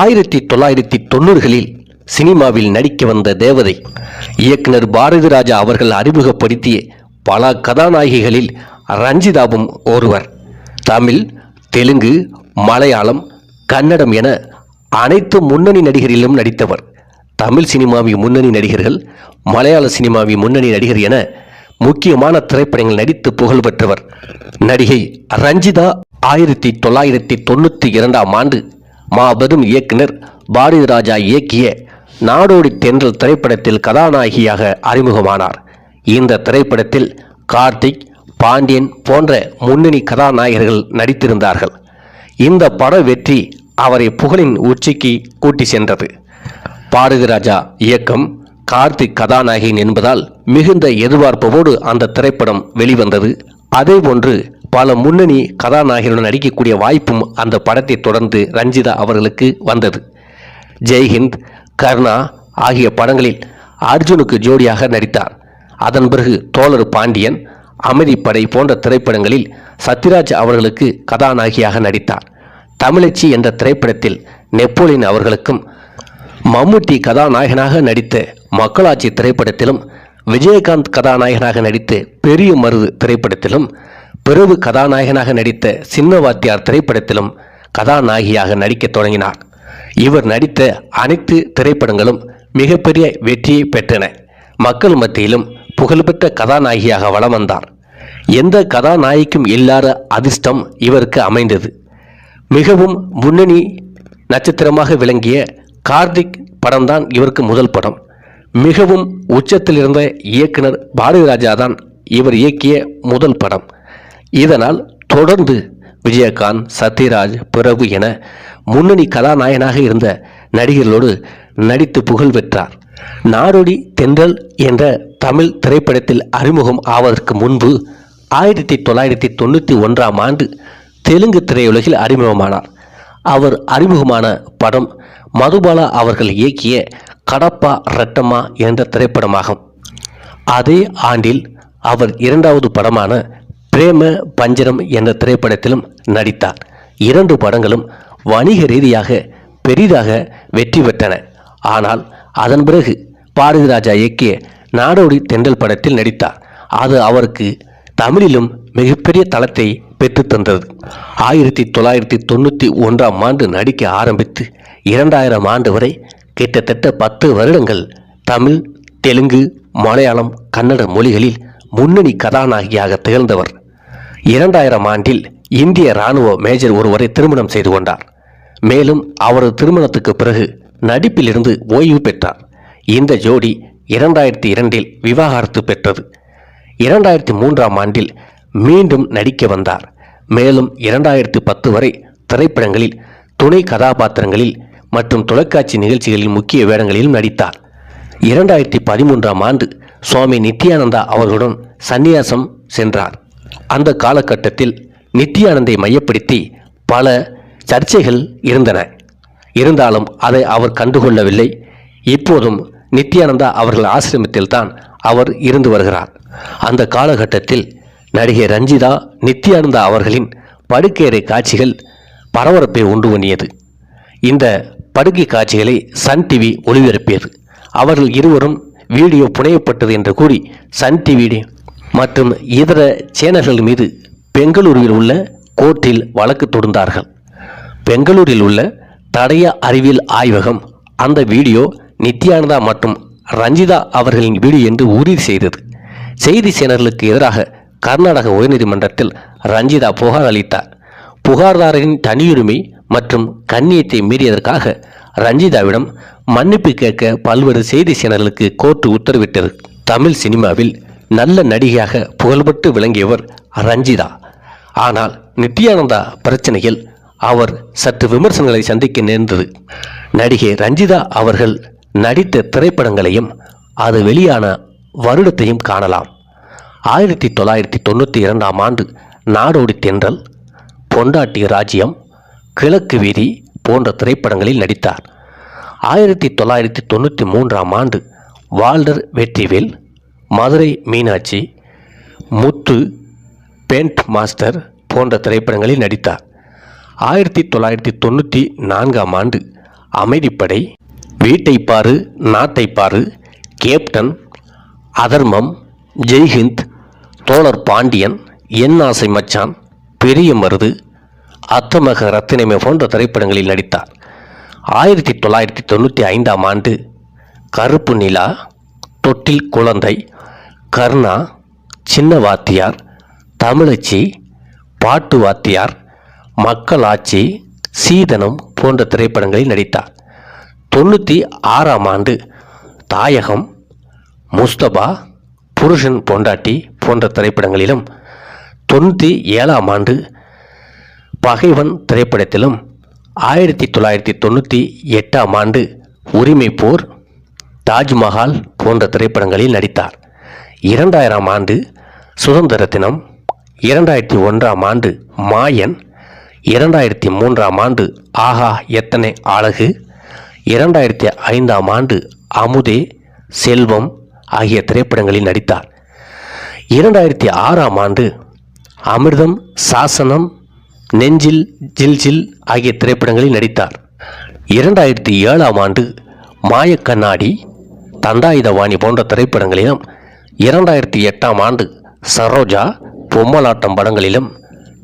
ஆயிரத்தி தொள்ளாயிரத்தி தொண்ணூறுகளில் சினிமாவில் நடிக்க வந்த தேவதை இயக்குனர் பாரதி ராஜா அவர்கள் அறிமுகப்படுத்திய பல கதாநாயகிகளில் ரஞ்சிதாவும் ஒருவர். தமிழ் தெலுங்கு மலையாளம் கன்னடம் என அனைத்து முன்னணி நடிகரிலும் நடித்தவர். தமிழ் சினிமாவின் முன்னணி நடிகர்கள் மலையாள சினிமாவின் முன்னணி நடிகர் என முக்கியமான திரைப்படங்கள் நடித்து புகழ் பெற்றவர். நடிகை ரஞ்சிதா ஆயிரத்தி தொள்ளாயிரத்தி தொண்ணூற்றி இரண்டாம் ஆண்டு மாபெரும் இயக்குனர் பாரதி ராஜா இயக்கிய நாடோடி தென்றல் திரைப்படத்தில் கதாநாயகியாக அறிமுகமானார். இந்த திரைப்படத்தில் கார்த்திக் பாண்டியன் போன்ற முன்னணி கதாநாயகர்கள் நடித்திருந்தார்கள். இந்த பட வெற்றி அவரை புகழின் உச்சிக்கு கூட்டி சென்றது. பாரதி ராஜா இயக்கம் கார்த்திக் கதாநாயகன் என்பதால் மிகுந்த எதிர்பார்ப்போடு அந்த திரைப்படம் வெளிவந்தது. அதேபோன்று பல முன்னணி கதாநாயகனுடன் நடிக்கக்கூடிய வாய்ப்பும் அந்த படத்தை தொடர்ந்து ரஞ்சிதா அவர்களுக்கு வந்தது. ஜெய்ஹிந்த் கர்ணா ஆகிய படங்களில் அர்ஜுனுக்கு ஜோடியாக நடித்தார். அதன் பிறகு தோழர் பாண்டியன் அமைதிப்படை போன்ற திரைப்படங்களில் சத்யராஜ் அவர்களுக்கு கதாநாயகியாக நடித்தார். தமிழச்சி என்ற திரைப்படத்தில் நெப்போலியன் அவர்களுக்கும் மம்முட்டி கதாநாயகனாக நடித்த மக்களாட்சி திரைப்படத்திலும் விஜயகாந்த் கதாநாயகனாக நடித்த பெரிய மருது திரைப்படத்திலும் பிறகு கதாநாயகனாக நடித்த சின்ன வாத்தியார் திரைப்படத்திலும் கதாநாயகியாக நடிக்கத் தொடங்கினார். இவர் நடித்த அனைத்து திரைப்படங்களும் மிகப்பெரிய வெற்றியை பெற்றன. மக்கள் மத்தியிலும் புகழ்பெற்ற கதாநாயகியாக வலம் வந்தார். எந்த கதாநாயகிக்கும் இல்லாத அதிர்ஷ்டம் இவருக்கு அமைந்தது. மிகவும் முன்னணி நட்சத்திரமாக விளங்கிய கார்த்திக் படம்தான் இவருக்கு முதல் படம். மிகவும் உச்சத்தில் இருந்த இயக்குனர் பாரதிராஜா தான் இவர் இயக்கிய முதல் படம். இதனால் தொடர்ந்து விஜயகாந்த் சத்யராஜ் பிரபு என முன்னணி கதாநாயகனாக இருந்த நடிகர்களோடு நடித்து புகழ் பெற்றார். நாடோடி தென்றல் என்ற தமிழ் திரைப்படத்தில் அறிமுகம் ஆவதற்கு முன்பு ஆயிரத்தி தொள்ளாயிரத்தி தொண்ணூற்றி ஒன்றாம் ஆண்டு தெலுங்கு திரையுலகில் அறிமுகமானார். அவர் அறிமுகமான படம் மதுபாலா அவர்கள் இயக்கிய கடப்பா ரெட்டம்மா என்ற திரைப்படமாகும். அதே ஆண்டில் அவர் இரண்டாவது படமான பிரேம பஞ்சரம் என்ற திரைப்படத்திலும் நடித்தார். இரண்டு படங்களும் வணிக ரீதியாக பெரிதாக வெற்றி பெற்றன. ஆனால் அதன் பிறகு பாரதி ராஜா இயக்கிய நாடோடி தென்றல் படத்தில் நடித்தார். அது அவருக்கு தமிழிலும் மிகப்பெரிய தளத்தை பெற்றுத் தந்தது. ஆயிரத்தி தொள்ளாயிரத்தி தொண்ணூற்றி ஒன்றாம் ஆண்டு நடிக்க ஆரம்பித்து இரண்டாயிரம் ஆண்டு வரை கிட்டத்தட்ட பத்து வருடங்கள் தமிழ் தெலுங்கு மலையாளம் கன்னட மொழிகளில் முன்னணி கதாநாயகியாக திகழ்ந்தவர். இரண்டாயிரம் ஆண்டில் இந்திய ராணுவ மேஜர் ஒருவரை திருமணம் செய்து கொண்டார். மேலும் அவரது திருமணத்துக்கு பிறகு நடிப்பிலிருந்து ஓய்வு பெற்றார். இந்த ஜோடி இரண்டாயிரத்தி இரண்டில் விவாகரத்து பெற்றது. இரண்டாயிரத்தி மூன்றாம் ஆண்டில் மீண்டும் நடிக்க வந்தார். மேலும் இரண்டாயிரத்தி பத்து வரை திரைப்படங்களில் துணை கதாபாத்திரங்களில் மற்றும் தொலைக்காட்சி நிகழ்ச்சிகளில் முக்கிய வேடங்களிலும் நடித்தார். இரண்டாயிரத்தி பதிமூன்றாம் ஆண்டு சுவாமி நித்யானந்தா அவர்களுடன் சந்நியாசம் சென்றார். அந்த காலகட்டத்தில் நித்யானந்தை மையப்படுத்தி பல சர்ச்சைகள் இருந்தன. இருந்தாலும் அதை அவர் கண்டுகொள்ளவில்லை. இப்போதும் நித்யானந்தா அவர்கள் ஆசிரமத்தில் தான் அவர் இருந்து வருகிறார். அந்த காலகட்டத்தில் நடிகை ரஞ்சிதா நித்யானந்தா அவர்களின் படுக்கையறை காட்சிகள் பரபரப்பை உண்டு பண்ணியது. இந்த படுக்கை காட்சிகளை சன் டிவி ஒளிபரப்பியது. அவர்கள் இருவரும் வீடியோ புனையப்பட்டது என்று கூறி சன் டிவி மற்றும் இதர சேனல்கள் மீது பெங்களூருவில் உள்ள கோர்ட்டில் வழக்கு தொடுந்தார்கள். பெங்களூரில் உள்ள தடய அறிவியல் ஆய்வகம் அந்த வீடியோ நித்யானந்தா மற்றும் ரஞ்சிதா அவர்களின் வீடியோ என்று உறுதி செய்தது. செய்தி சேனல்களுக்கு எதிராக கர்நாடக உயர்நீதிமன்றத்தில் ரஞ்சிதா புகார் அளித்தார். புகார்தாரரின் தனியுரிமை மற்றும் கண்ணியத்தை மீறியதற்காக ரஞ்சிதாவிடம் மன்னிப்பு கேட்க பல்வேறு செய்தி சேனல்களுக்கு கோர்ட்டு உத்தரவிட்டது. தமிழ் சினிமாவில் நல்ல நடிகையாக புகழ்பெற்று விளங்கியவர் ரஞ்சிதா. ஆனால் நித்யானந்தா பிரச்சனையில் அவர் சற்று விமர்சனங்களை சந்திக்க நேர்ந்தது. நடிகை ரஞ்சிதா அவர்கள் நடித்த திரைப்படங்களையும் அது வெளியான வருடத்தையும் காணலாம். ஆயிரத்தி தொள்ளாயிரத்தி தொண்ணூற்றி இரண்டாம் ஆண்டு நாடோடி தென்றல் பொண்டாட்டி ராஜ்யம் கிழக்கு வீதி போன்ற திரைப்படங்களில் நடித்தார். ஆயிரத்தி தொள்ளாயிரத்தி தொண்ணூற்றி மூன்றாம் ஆண்டு Walter Vetrivel Madurai Meenakshi Muthu paint master போன்ற திரைப்படங்களில் நடித்தார். ஆயிரத்தி தொள்ளாயிரத்தி தொண்ணூற்றி நான்காம் ஆண்டு அமைதிப்படை வீட்டை பாரு நாட்டை பாரு கேப்டன் அதர்மம் ஜெய்ஹிந்த் தோழர் பாண்டியன் என் ஆசை மச்சான் பெரிய மருது அத்தமக ரத்தினமே போன்ற திரைப்படங்களில் நடித்தார். ஆயிரத்தி தொள்ளாயிரத்தி தொண்ணூற்றி ஐந்தாம் ஆண்டு கருப்பு நிலா தொட்டில் குழந்தை கர்ணா சின்ன வாத்தியார் தமிழச்சி பாட்டு வாத்தியார் மக்களாட்சி சீதனம் போன்ற திரைப்படங்களில் நடித்தார். தொண்ணூற்றி ஆறாம் ஆண்டு தாயகம் முஸ்தபா புருஷன் பொண்டாட்டி போன்ற திரைப்படங்களிலும் தொண்ணூற்றி ஏழாம் ஆண்டு பகைவன் திரைப்படத்திலும் ஆயிரத்தி தொள்ளாயிரத்தி தொண்ணூற்றி எட்டாம் ஆண்டு உரிமை போர் தாஜ்மஹால் போன்ற திரைப்படங்களில் நடித்தார். இரண்டாயிரம் ஆண்டு சுதந்திர தினம் இரண்டாயிரத்தி ஒன்றாம் ஆண்டு மாயன் இரண்டாயிரத்தி மூன்றாம் ஆண்டு ஆஹா எத்தனை அழகு இரண்டாயிரத்தி ஐந்தாம் ஆண்டு அமுதே செல்வம் ஆகிய திரைப்படங்களில் நடித்தார். இரண்டாயிரத்தி ஆறாம் ஆண்டு அமிர்தம் சாசனம் நெஞ்சில் ஜில் ஜில் ஆகிய திரைப்படங்களில் நடித்தார். இரண்டாயிரத்தி ஏழாம் ஆண்டு மாயக்கண்ணாடி தண்டாயுதவாணி போன்ற திரைப்படங்களிலும் இரண்டாயிரத்தி எட்டாம் ஆண்டு சரோஜா பொம்மலாட்டம் படங்களிலும்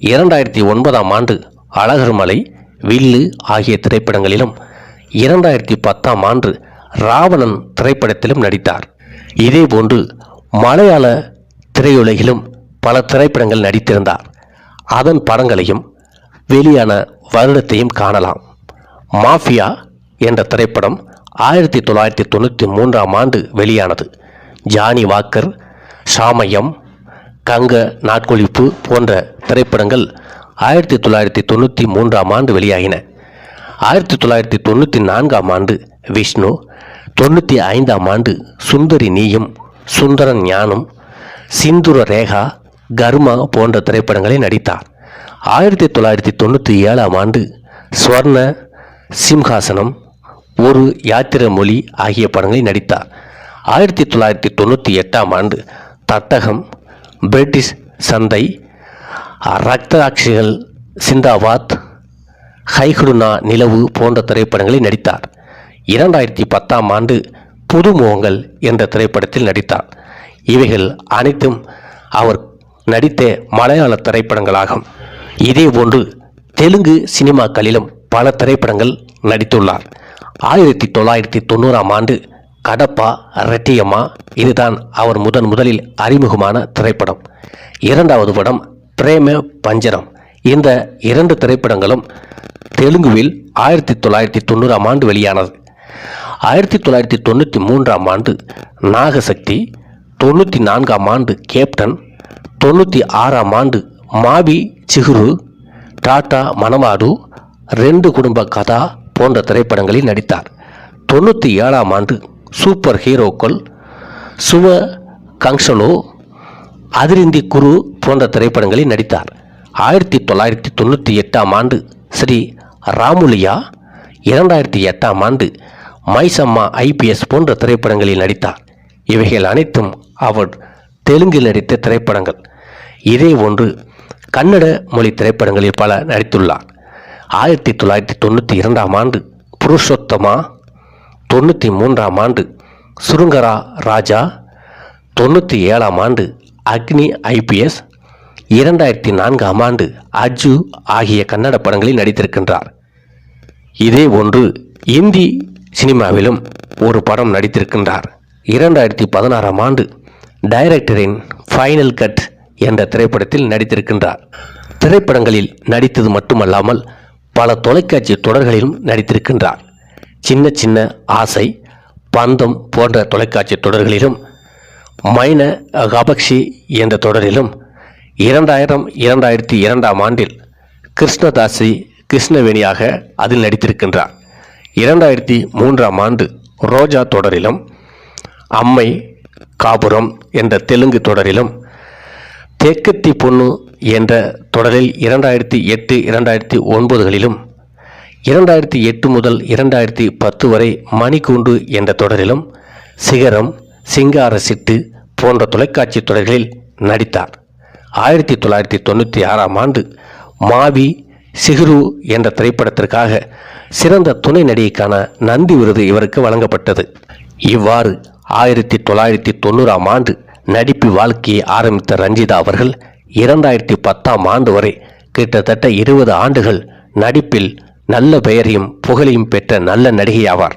இரண்டாயிரத்தி ஒன்பதாம் ஆண்டு அழகர்மலை வில்லு ஆகிய திரைப்படங்களிலும் இரண்டாயிரத்தி பத்தாம் ஆண்டு ராவணன் திரைப்படத்திலும் நடித்தார். இதேபோன்று மலையாள திரையுலகிலும் பல திரைப்படங்கள் நடித்திருந்தார். அதன் படங்களையும் வெளியான வருடத்தையும் காணலாம். மாஃபியா என்ற திரைப்படம் ஆயிரத்தி தொள்ளாயிரத்தி தொண்ணூற்றி மூன்றாம் ஆண்டு வெளியானது. ஜானி வாக்கர் சாமயம் கங்க நாட்கொழிப்பு போன்ற திரைப்படங்கள் ஆயிரத்தி தொள்ளாயிரத்தி தொண்ணூற்றி மூன்றாம் ஆண்டு வெளியாகின. ஆயிரத்தி தொள்ளாயிரத்தி தொண்ணூற்றி நான்காம் ஆண்டு விஷ்ணு தொண்ணூற்றி ஐந்தாம் ஆண்டு சுந்தரி நீயும் சுந்தரன் ஞானம் சிந்துர ரேகா கர்மா போன்ற திரைப்படங்களில் நடித்தார். ஆயிரத்தி தொள்ளாயிரத்தி தொண்ணூற்றி ஏழாம் ஆண்டு ஸ்வர்ண சிம்ஹாசனம் ஒரு யாத்திரை மொழி ஆகிய படங்களில் நடித்தார். ஆயிரத்தி தொள்ளாயிரத்தி தொண்ணூற்றி எட்டாம் ஆண்டு தட்டகம் பிரிட்டிஷ் சந்தை ரக்தராட்சிகள் சிந்தாபாத் ஹைகுடுனா நிலவு போன்ற திரைப்படங்களில் நடித்தார். இரண்டாயிரத்தி பத்தாம் ஆண்டு புதுமுகங்கள் என்ற திரைப்படத்தில் நடித்தார். இவைகள் அனைத்தும் அவர் நடித்த மலையாள திரைப்படங்களாகும். இதேபோன்று தெலுங்கு சினிமாக்களிலும் பல திரைப்படங்கள் நடித்துள்ளார். ஆயிரத்தி தொள்ளாயிரத்தி தொண்ணூறாம் ஆண்டு கடப்பா ரெட்டியம்மா இதுதான் அவர் முதன் முதலில் அறிமுகமான திரைப்படம். இரண்டாவது படம் பிரேம பஞ்சரம். இந்த இரண்டு திரைப்படங்களும் தெலுங்குவில் ஆயிரத்தி தொள்ளாயிரத்தி தொண்ணூறாம் ஆண்டு வெளியானது. ஆயிரத்தி தொள்ளாயிரத்தி தொண்ணூற்றி மூன்றாம் ஆண்டு நாகசக்தி தொண்ணூற்றி நான்காம் ஆண்டு கேப்டன் தொண்ணூற்றி ஆறாம் ஆண்டு மாவி சிகுரு டாடா மணமாடு ரெண்டு குடும்ப கதா போன்ற திரைப்படங்களில் நடித்தார். தொண்ணூற்றி ஏழாம் ஆண்டு சூப்பர் ஹீரோக்கள் சுவ கங்ஷலோ அதிரிந்தி குரு போன்ற திரைப்படங்களில் நடித்தார். ஆயிரத்தி தொள்ளாயிரத்தி தொண்ணூற்றி எட்டாம் ஆண்டு ஸ்ரீ ராமுலியா இரண்டாயிரத்தி எட்டாம் ஆண்டு மைசம்மா ஐபிஎஸ் போன்ற திரைப்படங்களில் நடித்தார். இவைகள் அனைத்தும் அவர் தெலுங்கில் நடித்த திரைப்படங்கள். இதே ஒன்று கன்னட மொழி திரைப்படங்களில் பல நடித்துள்ளார். ஆயிரத்தி தொள்ளாயிரத்தி தொண்ணூற்றி இரண்டாம் ஆண்டு புருஷோத்தமா தொண்ணூற்றி மூன்றாம் ஆண்டு சுருங்கரா ராஜா தொண்ணூற்றி ஏழாம் ஆண்டு அக்னி ஐபிஎஸ் இரண்டாயிரத்தி நான்காம் ஆண்டு அஜு ஆகிய கன்னட படங்களில் நடித்திருக்கின்றார். இதே ஒன்று இந்தி சினிமாவிலும் ஒரு படம் நடித்திருக்கின்றார். இரண்டாயிரத்தி பதினாறாம் ஆண்டு டைரக்டரின் ஃபைனல் கட் என்ற திரைப்படத்தில் நடித்திருக்கின்றார். திரைப்படங்களில் நடித்தது மட்டுமல்லாமல் பல தொலைக்காட்சி தொடர்களிலும் நடித்திருக்கின்றார். சின்ன சின்ன ஆசை பந்தம் போன்ற தொலைக்காட்சி தொடர்களிலும் மைன கபக்ஷி என்ற தொடரிலும் இரண்டாயிரம் இரண்டாயிரத்தி இரண்டாம் ஆண்டில் கிருஷ்ணதாசி கிருஷ்ணவேணியாக அதில் நடித்திருக்கின்றார். இரண்டாயிரத்தி மூன்றாம் ஆண்டு ரோஜா தொடரிலும் அம்மை காபுரம் என்ற தெலுங்கு தொடரிலும் தேக்கத்தி பொண்ணு என்ற தொடரில் இரண்டாயிரத்தி எட்டு இரண்டாயிரத்தி ஒன்பதுகளிலும் இரண்டாயிரத்தி எட்டு முதல் இரண்டாயிரத்தி பத்து வரை மணிக்கூண்டு என்ற தொடரிலும் சிகரம் சிங்கார சிட்டு போன்ற தொலைக்காட்சி தொடர்களில் நடித்தார். ஆயிரத்தி தொள்ளாயிரத்தி தொண்ணூற்றி ஆறாம் ஆண்டு மாவி சிகுரு என்ற திரைப்படத்திற்காக சிறந்த துணை நடிகைக்கான நந்தி விருது இவருக்கு வழங்கப்பட்டது. இவ்வாறு ஆயிரத்தி தொள்ளாயிரத்தி தொண்ணூறாம் ஆண்டு நடிப்பு வாழ்க்கையை ஆரம்பித்த ரஞ்சிதா அவர்கள் இரண்டாயிரத்தி பத்தாம் ஆண்டு வரை கிட்டத்தட்ட இருபது ஆண்டுகள் நடிப்பில் நல்ல பெயரையும் புகழையும் பெற்ற நல்ல நடிகை ஆவார்